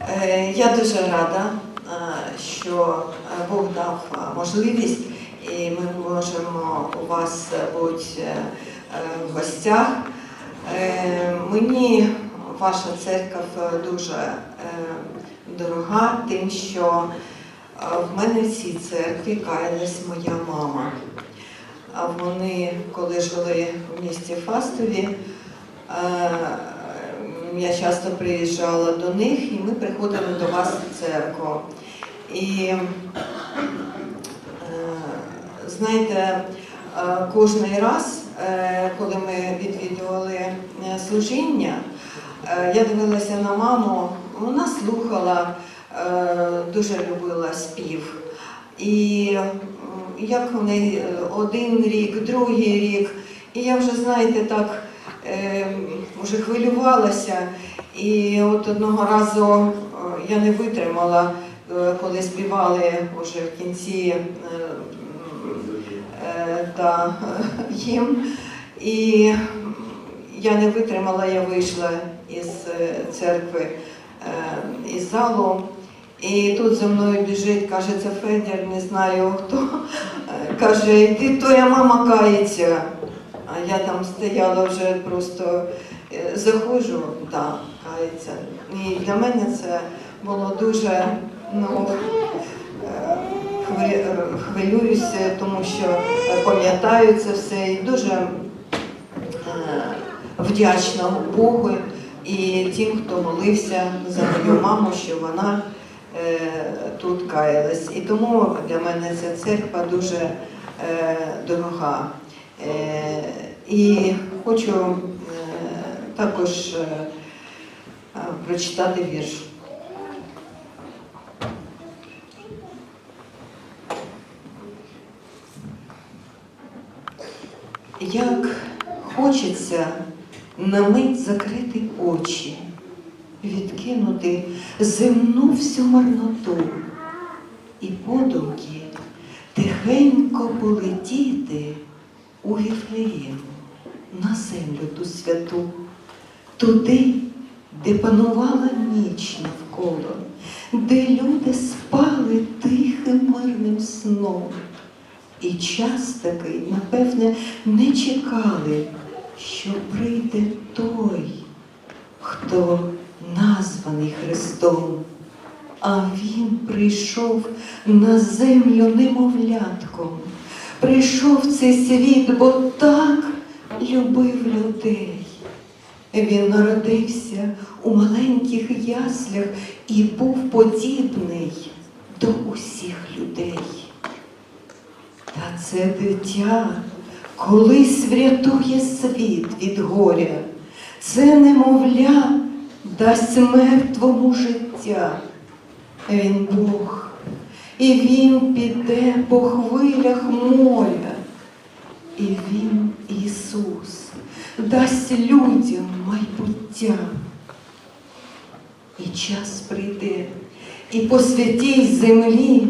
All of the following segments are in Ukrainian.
Е, Я дуже рада, е, що е, Бог дав можливість, і ми можемо у вас бути в гостях. Мені ваша церква дуже дорога, тим, що в мене в цій церкві каялась моя мама. Вони, коли жили в місті Фастові, я часто приїжджала до них, і ми приходили до вас в церкву. І е, знаєте, е, кожний раз, е, коли ми відвідували служіння, я дивилася на маму, вона слухала, дуже любила спів. І як в неї один рік, другий рік, і я вже, знаєте, так вже хвилювалася. І от одного разу е, я не витримала, е, коли співали вже в кінці е, та їм. І я не витримала, я вийшла із церкви, із залу. І тут за мною біжить, каже, це Федір, не знаю хто. Каже, йди, твоя мама кається. Я там стояла вже просто е, заходжу, так, кається. І для мене це було дуже ну, е, е, хвилююся, тому що пам'ятаю це все і дуже вдячна Богу і тим, хто молився за мою маму, що вона тут каялась. І тому для мене ця церква дуже дорога. І хочу е, також е, е, прочитати вірш. Як хочеться на мить закрити очі, відкинути земну всю марноту і подумки тихенько полетіти у Віфлеєм на землю ту святу, туди, де панувала ніч навколо, де люди спали тихим мирним сном. І час такий, напевне, не чекали, що прийде той, хто названий Христом. А Він прийшов на землю немовлятком, прийшов в цей світ, бо так любив людей. Він народився у маленьких яслях і був подібний до усіх людей. Та це дитя колись врятує світ від горя. Це немовля дасть мертвому життя. Він Бог, і він піде по хвилях моря. І він, Ісус, дасть людям майбуття. І час прийде, і по святій землі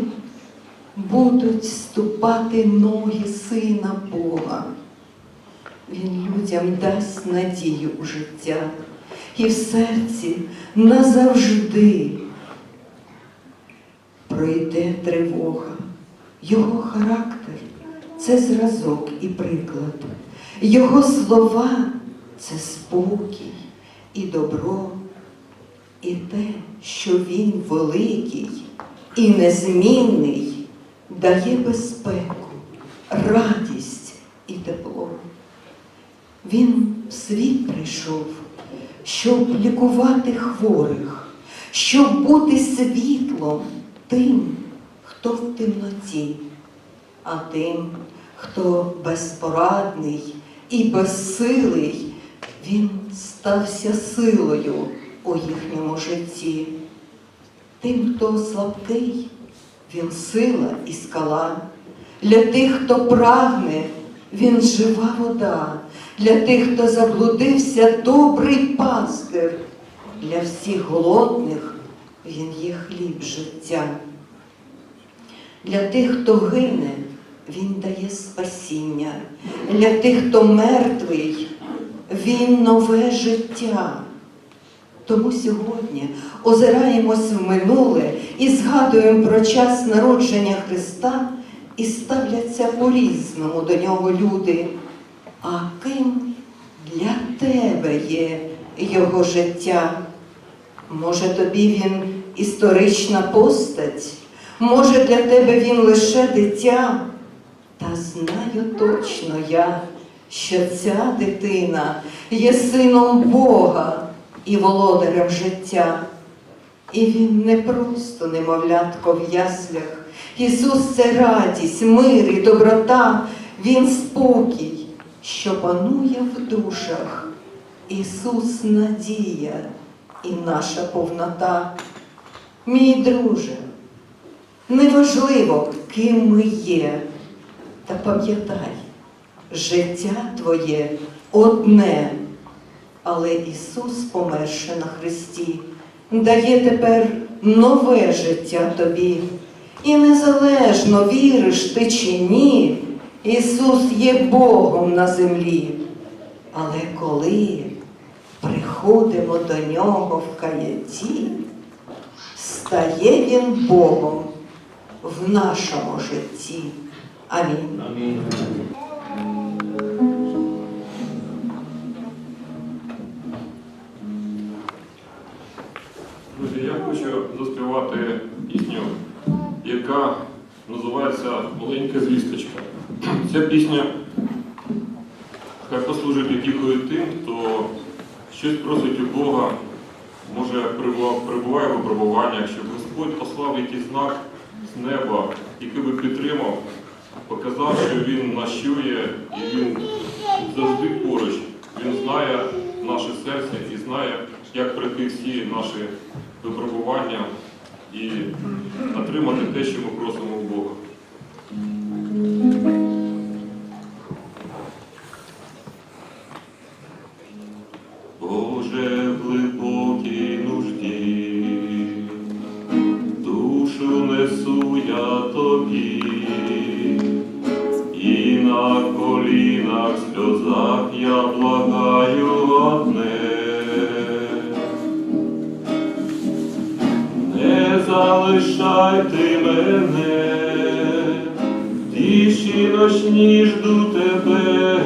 будуть ступати ноги Сина Бога. Він людям дасть надію у життя і в серці назавжди пройде тривога. Його характер це зразок і приклад. Його слова це спокій і добро, і те, що він великий і незмінний, дає безпеку, радість і тепло. Він в світ прийшов, щоб лікувати хворих, щоб бути світлом тим, хто в темноті, а тим, хто безпорадний і безсилий, він стався силою у їхньому житті. Тим, хто слабкий, він сила і скала. Для тих, хто прагне, він жива вода. Для тих, хто заблудився, добрий пастир. Для всіх голодних він є хліб життя. Для тих, хто гине, він дає спасіння. Для тих, хто мертвий, він нове життя. Тому сьогодні озираємось в минуле і згадуємо про час народження Христа і ставляться по-різному до нього люди. А ким для тебе є його життя? Може, тобі він історична постать? Може, для тебе він лише дитя? Та знаю точно я, що ця дитина є сином Бога і володарем життя. І він не просто немовлятко в яслях. Ісус це радість, мир і доброта, Він спокій, що панує в душах. Ісус надія і наша повнота. Мій друже, неважливо, ким ми є, та пам'ятай, життя твоє одне, але Ісус, померши на Христі, дає тепер нове життя тобі. І незалежно віриш ти чи ні, Ісус є Богом на землі. Але коли приходимо до Нього в каяті, стає Він Богом в нашому житті. Амінь. Друзі, я хочу заспівати пісню, яка називається Маленька звісточка. Ця пісня хай послужить утіхою тим, хто щось просить у Бога, може перебуває в випробуваннях, щоб Господь послав якийсь знак з неба, який би підтримав, показав, що Він нас чує і Він завжди поруч. Він знає наше серце і знає, як пройти всі наші випробування і отримати те, що ми просимо у Бога. Ночні жду тебе,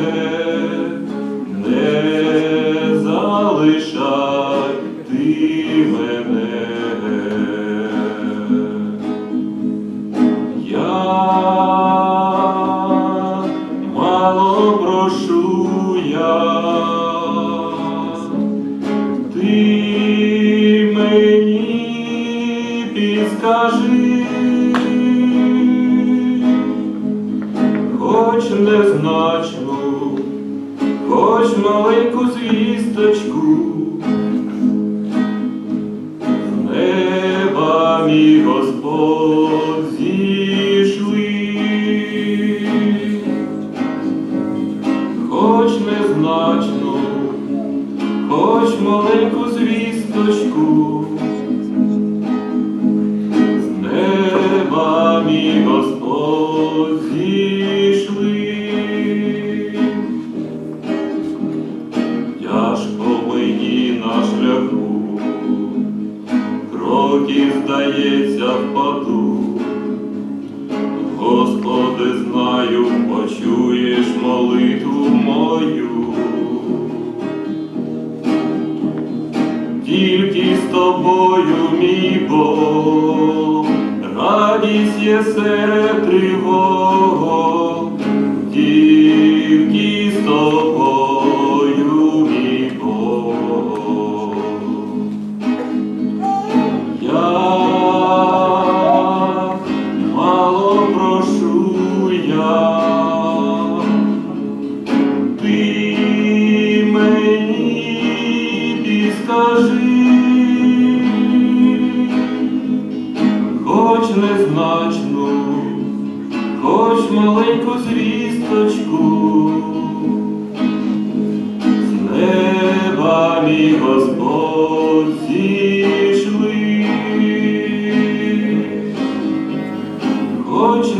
Господь хоч незначну, хоч маленьку звісточку. З неба мій Господь зійшли. Тяжко мені на шляху, кроків, здається, впаду. Господи, знаю, почуєш молитву мою. Тільки з тобою, мій Бог, радість є серед тривог,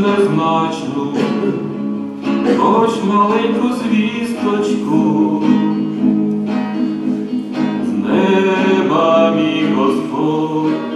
незначну, хоч маленьку звісточку, з неба мій Господь.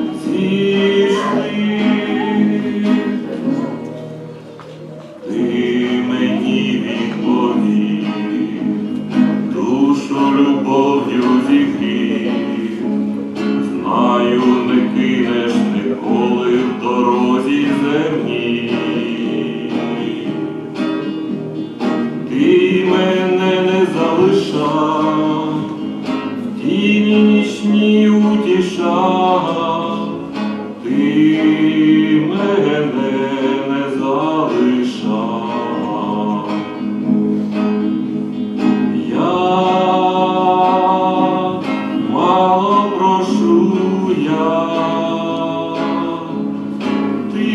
Ти мене не залишав. Я мало прошу я, ти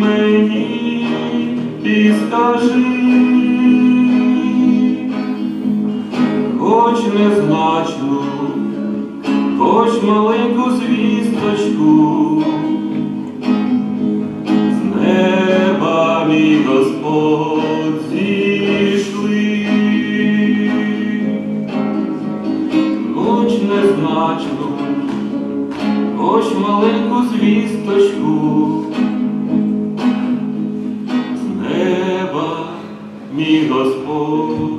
мені ти маленьку звісточку. З неба мій Господь зійшли, хоч незначну, хоч маленьку звісточку, з неба мій Господь.